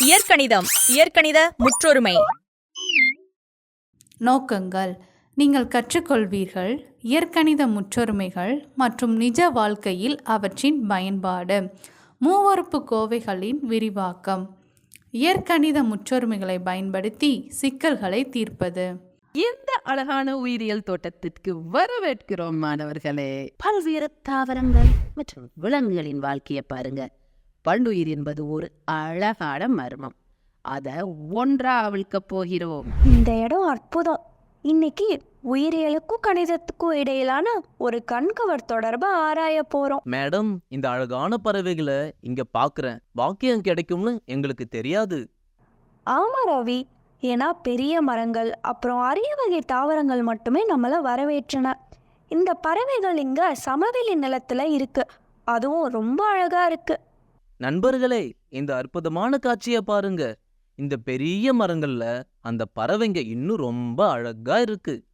இயற்கணிதம் இயற்கணித முற்றொருமை. நோக்கங்கள். நீங்கள் கற்றுக்கொள்வீர்கள் இயற்கணித முற்றொருமைகள் மற்றும் நிஜ வாழ்க்கையில் அவற்றின் பயன்பாடு. மூவறுப்பு கோவைகளின் விரிவாக்கம். இயற்கணித முற்றொருமைகளை பயன்படுத்தி சிக்கல்களை தீர்ப்பது. இந்த அழகான உயிரியல் தோட்டத்திற்கு வரவேற்கிறோம் மாணவர்களே? பல்வேறு தாவரங்கள் மற்றும் விலங்குகளின் வாழ்க்கையை பாருங்க. பல்லுயிர் என்பது ஒரு அழகான மர்மம். அத ஒன்றா அவிழ்க்கப் போகிறோம். இந்த இடம் அற்புதம். இன்னைக்கு உயிரியலுக்கும் கணிதத்துக்கும் இடையிலான ஒரு கண்கவர் தொடர்பை ஆராய போறோம். மேடம் இந்த அழகான பறவைகளை இங்க பாக்குறேன். வாக்கியம் கிடைக்கும்னு எங்களுக்கு தெரியாது. ஆமா ரவி. ஏன்னா பெரிய மரங்கள் அப்புறம் அரிய வகை தாவரங்கள் மட்டுமே நம்மளை வரவேற்றன. இந்த பறவைகள் இங்க சமவெளி நிலத்துல இருக்கு. அதுவும் ரொம்ப அழகா இருக்கு. நண்பர்களே இந்த அற்புதமான காட்சியை பாருங்க. இந்த பெரிய மரங்கள்ல அந்த பறவைங்க இன்னும் ரொம்ப அழகா இருக்கு.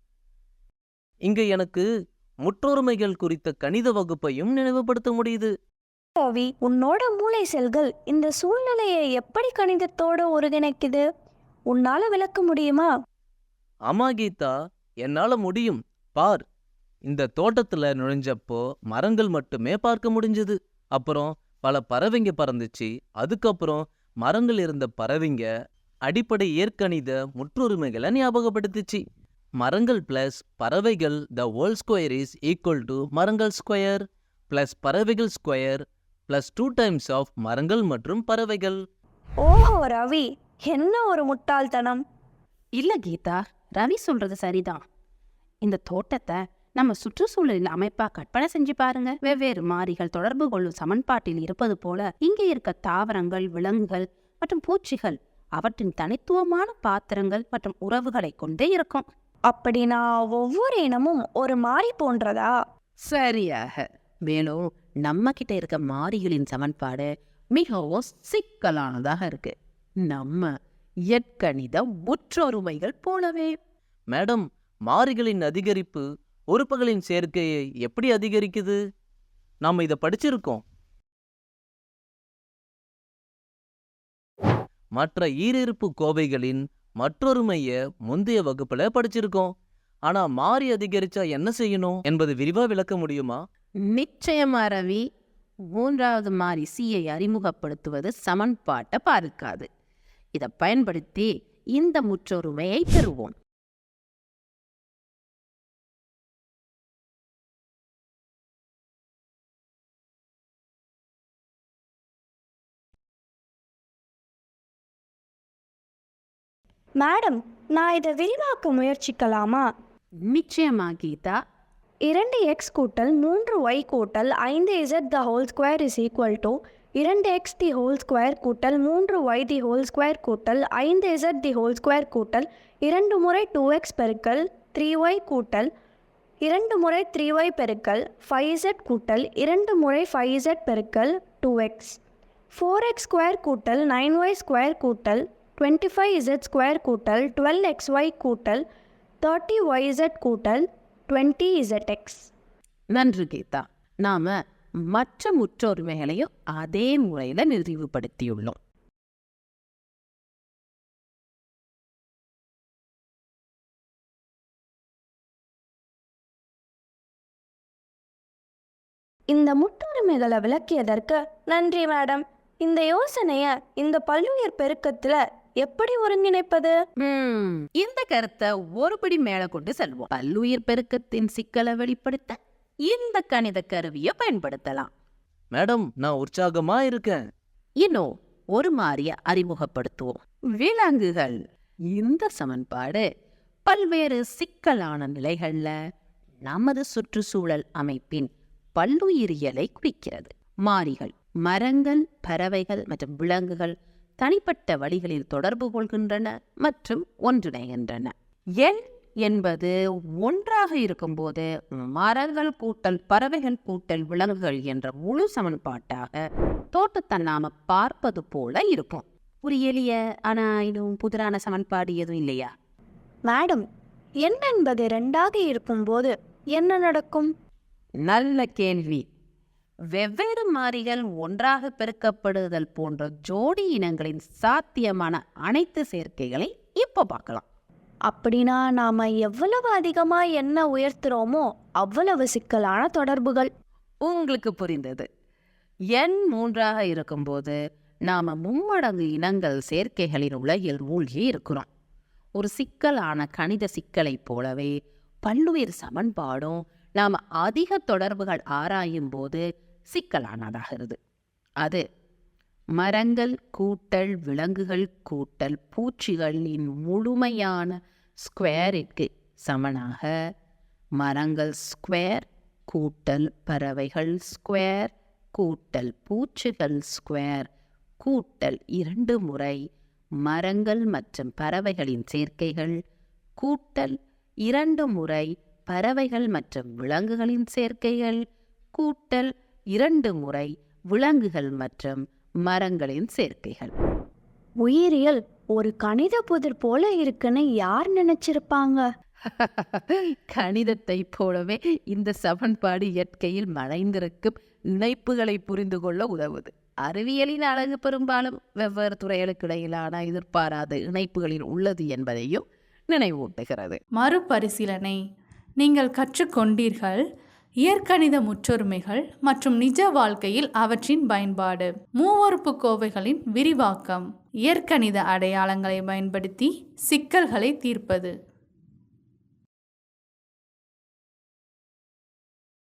இங்க எனக்கு முற்றொருமைகள் குறித்த கணித வகுப்பையும் நினைவுபடுத்த முடியுது. ரவி உன்னோட மூளை செல்கள் இந்த சூழ்நிலையை எப்படி கணிதத்தோட ஒருங்கிணைக்குது? உன்னால விளக்க முடியுமா? ஆமா கீதா என்னால முடியும். பார். இந்த தோட்டத்துல நுழைஞ்சப்போ மரங்கள் மட்டுமே பார்க்க முடிஞ்சது. அப்புறம் பல பறவைங்க பறந்துச்சு. அதுக்கப்புறம் மரங்கள் இருந்த பறவைங்க அடிப்படை இயற்கணித முற்றுரிமைகளை ஞாபகப்படுத்துச்சு. மரங்கள் பிளஸ் பறவைகள் the whole square is equal to மரங்கள் ஸ்கொயர் பிளஸ் பறவைகள் square plus two times of மரங்கள் மற்றும் பறவைகள். ஓஹோ ரவி. என்ன ஒரு முட்டாள்தனம்? இல்ல கீதா ரவி சொல்றது சரிதான். இந்த தோட்டத்தை நம்ம சுற்றுச்சூழலில் அமைப்பா கற்பனை செஞ்சு பாருங்க. வெவ்வேறு மாறிகள் தொடர்பு கொள்ளும் சமன்பாட்டில் இருப்பது போல இங்கே இருக்க தாவரங்கள் விலங்குகள் மற்றும் பூச்சிகள் அவற்றின் தனித்துவமான பாத்திரங்கள் மற்றும் உறவுகளை கொண்டே இருக்கும். அப்படின்னா ஒவ்வொரு இனமும் ஒரு மாறி போன்றதா? சரியாக. மேலும் நம்ம கிட்ட இருக்க மாறிகளின் சமன்பாடு மிகவும் சிக்கலானதாக இருக்கு. நம்ம இயற்கணித முற்றொருமைகள் போலவே. மேடம் மாறிகளின் அதிகரிப்பு உறுப்புகளின் சேர்க்கையை எப்படி அதிகரிக்குது? நாம இத படிச்சிருக்கோம். மற்ற ஈரிருப்பு கோவைகளின் மற்றொருமைய முந்தைய வகுப்புல படிச்சிருக்கோம். ஆனா மாறி அதிகரிச்சா என்ன செய்யணும் என்பது விரிவா விளக்க முடியுமா? நிச்சயமா ரவி மூன்றாவது மாறி சியை அறிமுகப்படுத்துவது சமன்பாட்டை பார்க்காது. இதை பயன்படுத்தி இந்த முற்றொருமையை பெறுவோம். மேடம் நான் இதை விரிவாக்க முயற்சிக்கலாமா? நிச்சயமா கீதா. இரண்டு எக்ஸ் கூட்டல் மூன்று ஒய் கூட்டல் ஐந்து z the whole square is equal to இரண்டு எக்ஸ் தி ஹோல் ஸ்கொயர் கூட்டல் மூன்று ஒய் தி ஹோல் ஸ்கொயர் கூட்டல் ஐந்து இசட் தி ஹோல் ஸ்கொயர் கூட்டல் இரண்டு முறை டூ எக்ஸ் பெருக்கல் த்ரீ ஒய் கூட்டல் இரண்டு முறை த்ரீ ஒய் பெருக்கல் ஃபைவ் இசட் கூட்டல் இரண்டு முறை ஃபைவ் இசட் பெருக்கல் two x four x square கூட்டல் நைன் ஒய் ஸ்கொயர் கூட்டல் டுவெண்ட்டி ஃபைவ் இசட் ஸ்கொயர் கூட்டல் டுவெல் எக்ஸ் ஒய் கூட்டல் தேர்ட்டி ஒய் இசட் கூட்டல் டுவெண்ட்டி இசட் எக்ஸ் நன்றி கீதா. நாம மற்ற முற்றொருமைகளையும் அதே முறையில நினைவுபடுத்தியுள்ளோம் இந்த முற்றுரிமைகளை விளக்கியதற்கு நன்றி மேடம். இந்த யோசனையை இந்த பல்லுயிர் பெருக்கத்தில் எப்படி ஒருங்கிணைப்பது? இந்த கருத்தை ஒருபடி மேல கொண்டு செல்வோம். பல்லுயிர் பெருக்கத்தின் சிக்கலை வெளிப்படுத்த இந்த கணித கருவியை பயன்படுத்தலாம். மேடம் நான் உற்சாகமா இருக்கேன். இன்னும் ஒரு மாறிய அறிமுகப்படுத்துவோம். விலங்குகள். இந்த சமன்பாடு பல்வேறு சிக்கலான நிலைகள்ல நமது சுற்றுச்சூழல் அமைப்பின் பல்லுயிரியலை குறிக்கிறது. மாறிகள் மரங்கள் பறவைகள் மற்றும் விலங்குகள் தனிப்பட்ட வழிகளில் தொடர்பு கொள்கின்றன மற்றும் ஒன்றிணைகின்றன. எண் என்பது ஒன்றாக இருக்கும்போது மரங்கள் கூட்டல் பறவைகள் கூட்டல் விலங்குகள் என்ற முழு சமன்பாட்டாக தோட்டத்தை நாம பார்ப்பது போல இருக்கும். ஒரு எளிய ஆனா இன்னும் புதிரான சமன்பாடு எதுவும் இல்லையா? மேடம் எண் என்பது ரெண்டாக இருக்கும்போது என்ன நடக்கும்? நல்ல கேள்வி. வெவ்வேறு மாறிகள் ஒன்றாக பெருக்கப்படுதல் போன்ற ஜோடி இனங்களின் சாத்தியமான அனைத்து சேர்க்கைகளை இப்போ பார்க்கலாம். அப்படின்னா நாம் எவ்வளவு அதிகமாக என்ன உயர்த்துறோமோ அவ்வளவு சிக்கலான தொடர்புகள். உங்களுக்கு புரிந்தது. எண் மூன்றாக இருக்கும்போது நாம மும்மடங்கு இனங்கள் சேர்க்கைகளின் உலகில் மூழ்கி இருக்கிறோம். ஒரு சிக்கலான கணித சிக்கலைப் போலவே பல்லுயிர் சமன்பாடும் நாம் அதிக தொடர்புகள் ஆராயும் போது சிக்கலானதாகிறது. அது மரங்கள் கூட்டல் விலங்குகள் கூட்டல் பூச்சிகளின் முழுமையான ஸ்கொயருக்கு சமனாக. மரங்கள் ஸ்கொயர் கூட்டல் பறவைகள் ஸ்கொயர் கூட்டல் பூச்சிகள் ஸ்கொயர் கூட்டல் இரண்டு முறை மரங்கள் மற்றும் பறவைகளின் சேர்க்கைகள் கூட்டல் இரண்டு முறை பறவைகள் மற்றும் விலங்குகளின் சேர்க்கைகள் கூட்டல் இரண்டு முறை விலங்குகள் மற்றும் மரங்களின் சேர்க்கைகள். உயிரியல் ஒரு கணித புதிர் போல இருக்குன்னு யார் நினைச்சிருப்பாங்க? கணிதத்தைப் போலவே இந்த சமன்பாடு இயற்கையில் மறைந்திருக்கும் இணைப்புகளை புரிந்து கொள்ள உதவுது. அறிவியலின் அழகு பெரும்பாலும் வெவ்வேறு துறைகளுக்கு இடையிலான எதிர்பாராத இணைப்புகளில் உள்ளது என்பதையும் நினைவூட்டுகிறது. மறுபரிசீலனை. நீங்கள் கற்றுக்கொண்டீர்கள் இயற்கணித முற்றொருமைகள் மற்றும் நிஜ வாழ்க்கையில் அவற்றின் பயன்பாடு. மூவறுப்பு கோவைகளின் விரிவாக்கம். இயற்கணித அடையாளங்களை பயன்படுத்தி சிக்கல்களை தீர்ப்பது.